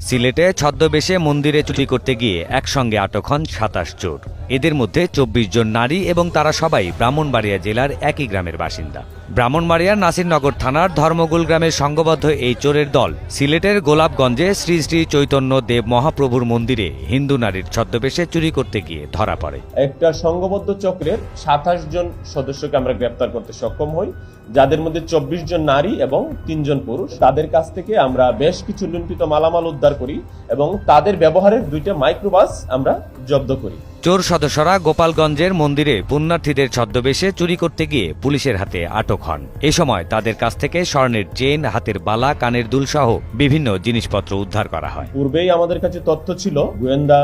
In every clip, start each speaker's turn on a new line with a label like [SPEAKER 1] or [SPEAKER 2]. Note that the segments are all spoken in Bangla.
[SPEAKER 1] সিলেটে ছদ্মবেশে মন্দিরে চুরি করতে গিয়ে একসঙ্গে আটক হন সাতাশ চোর। এদের মধ্যে চব্বিশ জন নারী এবং তারা সবাই ব্রাহ্মণবাড়িয়া জেলার একই গ্রামের বাসিন্দা। ব্রাহ্মণবাড়িয়ার নাসিরনগর থানার ধর্মগুল গ্রামের সংঘবদ্ধ এই চোরের দল সিলেটের গোলাপগঞ্জে শ্রী শ্রী চৈতন্য দেব মহাপ্রভুর মন্দিরে হিন্দু নারীর ছদ্মবেশে চুরি করতে গিয়ে ধরা পড়ে।
[SPEAKER 2] একটা সংঘবদ্ধ চক্রের সাতাশ জন সদস্যকে আমরা গ্রেপ্তার করতে সক্ষম হই, যাদের মধ্যে চব্বিশ জন নারী এবং তিনজন পুরুষ। তাদের কাছ থেকে আমরা বেশ কিছু লুণ্ঠিত মালামাল উদ্ধার করি এবং তাদের ব্যবহারের দুইটা মাইক্রোবাস আমরা জব্দ করি।
[SPEAKER 1] চোর সদস্যরা গোপালগঞ্জের মন্দিরে পুণ্যার্থীদের ছদ্মবেশে চুরি করতে গিয়ে পুলিশের হাতে আটক হন। এ সময় তাদের কাছ থেকে স্বর্ণের চেন, হাতের বালা, কানের দুলসহ বিভিন্ন জিনিসপত্র উদ্ধার করা হয়।
[SPEAKER 2] পূর্বেই আমাদের কাছে তথ্য ছিল, গোয়েন্দা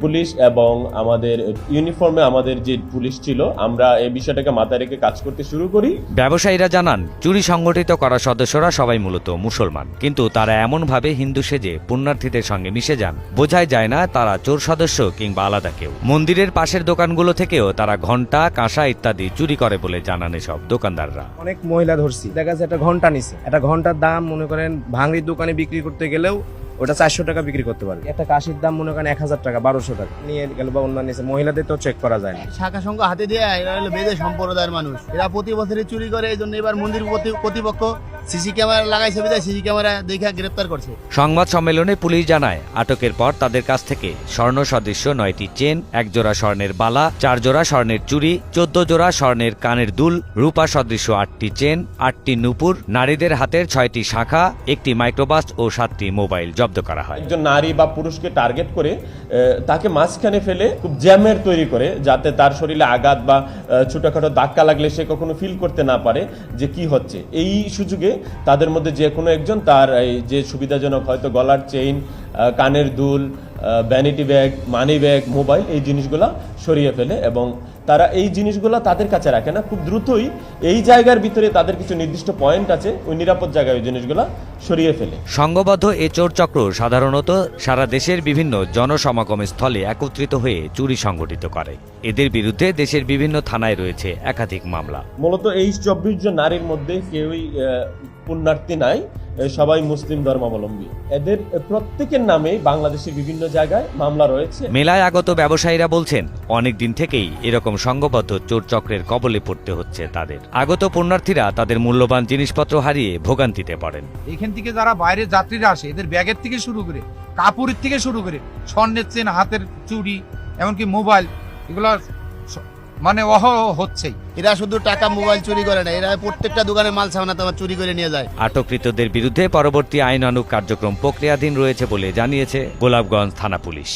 [SPEAKER 2] পুলিশ এবং আমাদের ইউনিফর্মে আমাদের যে পুলিশ ছিল আমরা এই বিষয়টাকে মাথায় রেখে কাজ করতে শুরু করি।
[SPEAKER 1] ব্যবসায়ীরা জানান চুরি সংগঠিত করা সদস্যরা সবাই মূলত মুসলমান। কিন্তু তারা এমনভাবে হিন্দু সেজে পুণ্যার্থীদের সঙ্গে মিশে যান। বোঝাই যায় না তারা চোর সদস্য কিংবা আলাদা কেউ। মন্দিরের পাশের দোকানগুলো থেকেও তারা ঘণ্টা কাঁসা ইত্যাদি চুরি করে বলে জানান এসব দোকানদাররা।
[SPEAKER 3] অনেক মহিলা ধরছি। দেখা যাচ্ছে একটা ঘণ্টা নিছে। একটা ঘণ্টার দাম মনে করেন ভাঙড়ির দোকানে বিক্রি করতে গেলেও ওটা চারশো টাকা বিক্রি করতে পারবে। একটা কাশির দাম মনে করেন এক হাজার টাকা, বারোশো টাকা। নিয়ে গেল বা অন্যান্য মহিলাদের তো চেক করা যায় না।
[SPEAKER 4] শাখা সংঘ হাতে দিয়ে এরা হলো বেদে সম্প্রদায়ের মানুষ। এরা প্রতি বছরই চুরি করে, এই জন্য এবার মন্দির কর্তৃপক্ষ সিসি ক্যামেরা লাগাইছে বিধায় সিসি ক্যামেরা দেখে গ্রেপ্তার করছে।
[SPEAKER 1] সংবাদ সম্মেলনে পুলিশ জানায় আটকের পর তাদের কাছ থেকে স্বর্ণ সদৃশ্য নয়টি চেন এক জোড়া স্বর্ণের বালা চার জোড়া স্বর্ণের চুড়ি চোদ্দ জোড়া স্বর্ণের কানের দুল রূপা সদৃশ্য আটটি চেন আটটি নুপুর নারীদের হাতের ছয়টি শাখা একটি মাইক্রোবাস ও সাতটি মোবাইল জব্দ করা হয়।
[SPEAKER 2] একজন নারী বা পুরুষকে টার্গেট করে তাকে মাঝখানে ফেলে খুব জ্যামের তৈরি করে যাতে তার শরীরে আঘাত বা ছোটখাটো ধাক্কা লাগলে সে কখনো ফিল করতে না পারে যে কি হচ্ছে। এই সুযোগে তাদের মধ্যে যে কোনো একজন তার এই যে সুবিধাজনক হয়তো গলার চেইন কানের দুল vanity bag money bag mobile এই জিনিসগুলা সরিয়ে ফেলে এবং তারা এই জিনিসগুলো তাদের কাছে রাখে না। খুব দ্রুতই এই জায়গার ভিতরে তাদের কিছু নির্দিষ্ট পয়েন্ট আছে ওই নিরাপদ জায়গায় ওই জিনিসগুলো সরিয়ে ফেলে।
[SPEAKER 1] সংঘবদ্ধ এ চোর চক্র সাধারণত সারা দেশের বিভিন্ন জনসমাগম স্থলে একত্রিত হয়ে চুরি সংগঠিত করে। এদের বিরুদ্ধে দেশের বিভিন্ন থানায় রয়েছে একাধিক মামলা।
[SPEAKER 2] মূলত এই চব্বিশ জন নারীর মধ্যে কেউই পুণ্যার্থী নাই সবাই মুসলিম ধর্মাবলম্বী। এদের প্রত্যেকের নামে বাংলাদেশের বিভিন্ন জায়গায় মামলা রয়েছে।
[SPEAKER 1] মেলায় আগত ব্যবসায়ীরা বলছেন অনেক দিন থেকেই এরকম সংঘবদ্ধ চোর চক্রের কবলে পড়তে হচ্ছে তাদের। আগত পুণ্যার্থীরা তাদের মূল্যবান জিনিসপত্র হারিয়ে ভোগান্তিতে পড়েন।
[SPEAKER 5] এখান থেকে যারা বাইরের যাত্রীরা আসে এদের ব্যাগের থেকে শুরু করে কাপড়ের থেকে শুরু করে স্বর্ণের চেন হাতের চুড়ি এমনকি মোবাইল এগুলো মানে অহ হচ্ছেই।
[SPEAKER 4] এরা শুধু টাকা মোবাইল চুরি করে না এরা প্রত্যেকটা দোকানের মাল ছাওনা তোমার চুরি করে নিয়ে যায়।
[SPEAKER 1] আটককৃতদের বিরুদ্ধে পরবর্তী আইনানুগ কার্যক্রম প্রক্রিয়াধীন রয়েছে বলে জানিয়েছে গোলাপগঞ্জ থানা পুলিশ।